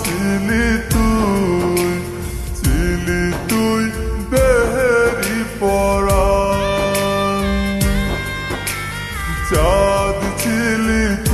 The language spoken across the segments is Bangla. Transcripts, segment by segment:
ছিলি তুই ছিলি তুই দেহেরি পরাণ চাঁদ ছিলি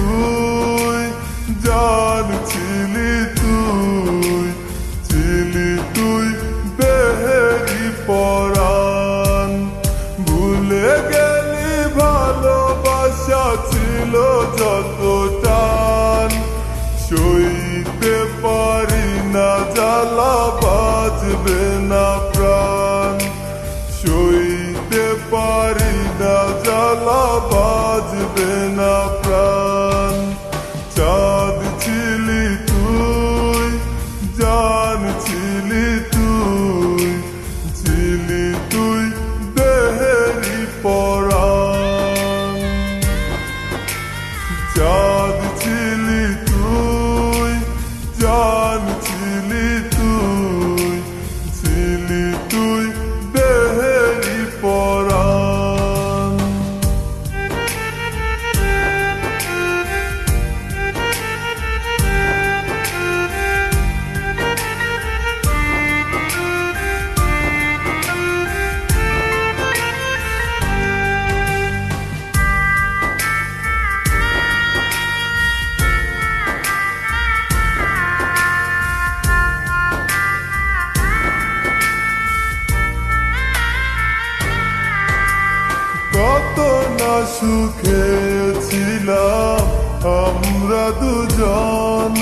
সুখে ছিলাম, আমরা দুজন।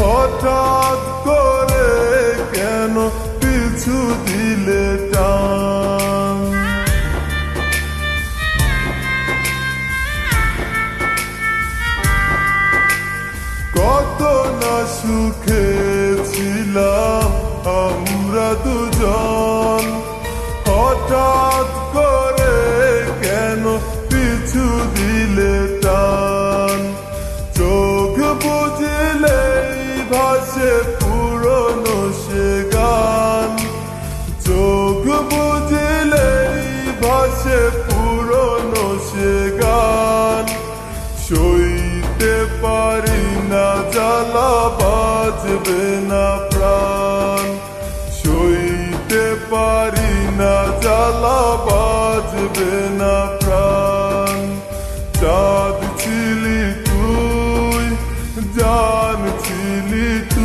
হঠাৎ করে কেন পিছু দিলে কত না সুখে ছিলাম, আমরা দুজন। হঠাৎ সইতে পারি না, জ্বালা বাজবে না প্রাণ। সইতে পারি না, জ্বালা বাজবে না প্রাণ। চাঁদ ছিলি তুই, জান ছিলি তুই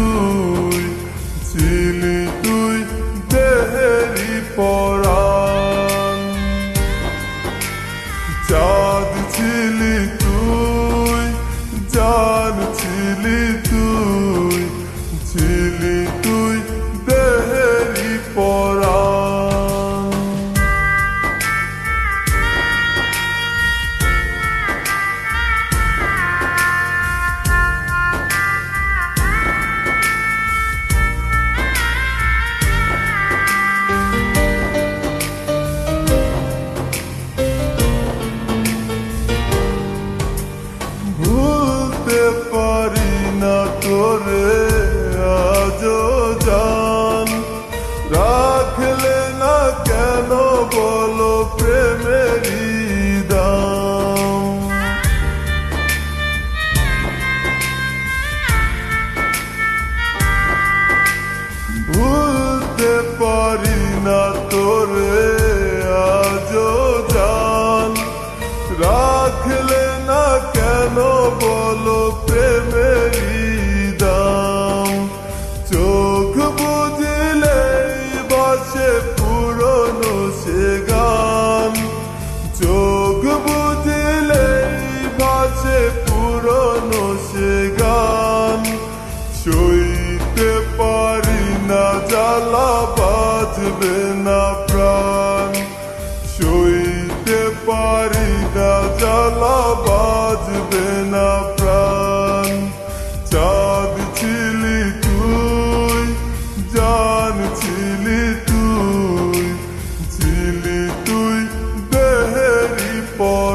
তোরে আজও জান। রাখলে না কেন বলো প্রেমেরই দাম ভুলতে পারি তোরে আজও জান। রাখলে না কেন বলো প্রেমে জ্বালা বাঁচবে না প্রাণ। সইতে পারি না, জ্বালা বাঁচবে না প্রাণ। চাঁদ ছিলি তুই, জান ছিলি তুই ছিলি তুই দেহেরি পর।